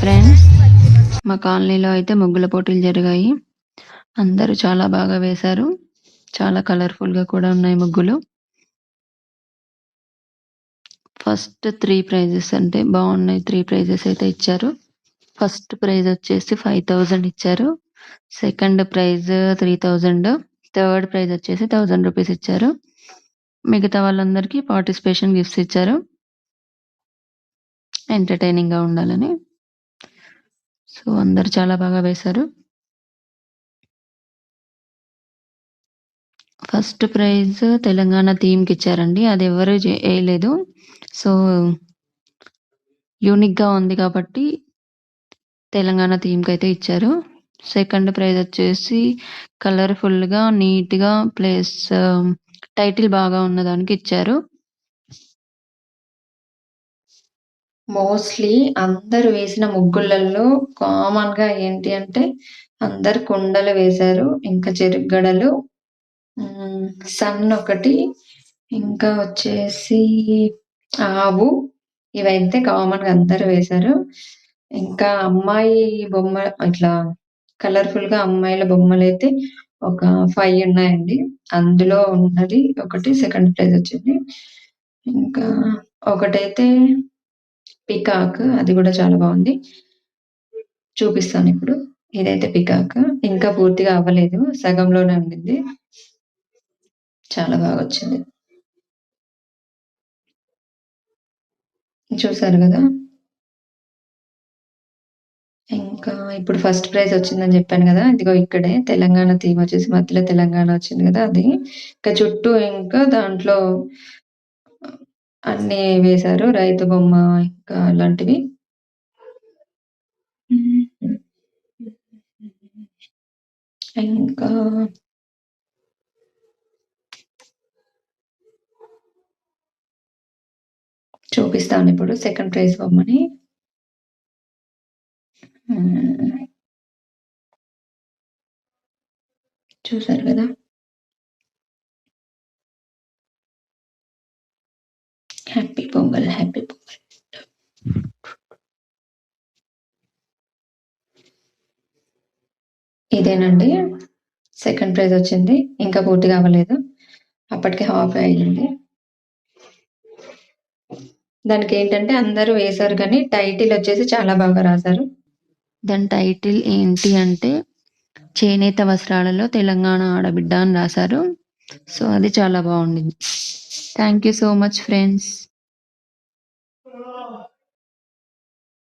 Friends మా కాలనీలో అయితే ముగ్గుల పోటీలు జరిగాయి. అందరూ చాలా బాగా వేశారు. చాలా కలర్ఫుల్గా కూడా ఉన్నాయి ముగ్గులు. ఫస్ట్ త్రీ ప్రైజెస్ అంటే బాగున్నాయి. త్రీ ప్రైజెస్ అయితే ఇచ్చారు. ఫస్ట్ ప్రైజ్ వచ్చేసి ఫైవ్ థౌజండ్ ఇచ్చారు. Second prize three thousand third prize వచ్చేసి థౌజండ్ రూపీస్ ఇచ్చారు. మిగతా వాళ్ళందరికీ పార్టిసిపేషన్ గిఫ్ట్స్ ఇచ్చారు. ఎంటర్టైనింగ్గా ఉండాలని. సో అందరు చాలా బాగా వేశారు. ఫస్ట్ ప్రైజ్ తెలంగాణ థీమ్కి ఇచ్చారండి. అది ఎవరు వేయలేదు. సో యూనిక్గా ఉంది కాబట్టి తెలంగాణ థీమ్కి అయితే ఇచ్చారు. సెకండ్ ప్రైజ్ వచ్చేసి కలర్ఫుల్గా నీట్గా నీట్గా ప్లేస్ టైటిల్ బాగా ఉన్నదానికి ఇచ్చారు. మోస్ట్లీ అందరు వేసిన ముగ్గులలో కామన్గా ఏంటి అంటే అందరు కుండలు వేశారు ఇంకా చెరుగడలు సన్ ఒకటి ఇంకా వచ్చేసి ఆవు. ఇవైతే కామన్గా అందరు వేశారు. ఇంకా అమ్మాయి బొమ్మ ఇట్లా కలర్ఫుల్గా అమ్మాయిల బొమ్మలు అయితే ఒక ఫైవ్ ఉన్నాయండి. అందులో ఉన్నది ఒకటి సెకండ్ ప్రైజ్ వచ్చింది. ఇంకా ఒకటైతే పికాక్ అది కూడా చాలా బాగుంది. చూపిస్తాను ఇప్పుడు. ఇదైతే పికాక్. ఇంకా పూర్తిగా అవ్వలేదు. సగంలోనే ఉండింది. చాలా బాగా వచ్చింది. చూసారు కదా? ఇంకా ఇప్పుడు ఫస్ట్ ప్రైజ్ వచ్చిందని చెప్పాను కదా? ఇదిగో ఇక్కడే. తెలంగాణ థీమ్ వచ్చేసి మధ్యలో తెలంగాణ వచ్చింది కదా అది. ఇంకా చుట్టూ ఇంకా దాంట్లో అన్ని వేశారు. రైతు బొమ్మ ఇంకా అలాంటివి ఇంకా చూపిస్తాను ఇప్పుడు సెకండ్ ప్రైజ్ బొమ్మని. చూసారు కదా? హ్యాపీ పొంగల్ హ్యాపీ పొంగల్ ఇదేనండి. సెకండ్ ప్రైజ్ వచ్చింది. ఇంకా పూర్తిగా అవ్వలేదు అప్పటికే హాఫ్ అయ్యింది దానికి ఏంటంటే అందరూ వేశారు కానీ టైటిల్ వచ్చేసి చాలా బాగా రాశారు. దాని టైటిల్ ఏంటి అంటే చేనేత వస్త్రాలలో తెలంగాణ ఆడబిడ్డ అని రాశారు. సో అది చాలా బాగుండింది. Thank you so much friends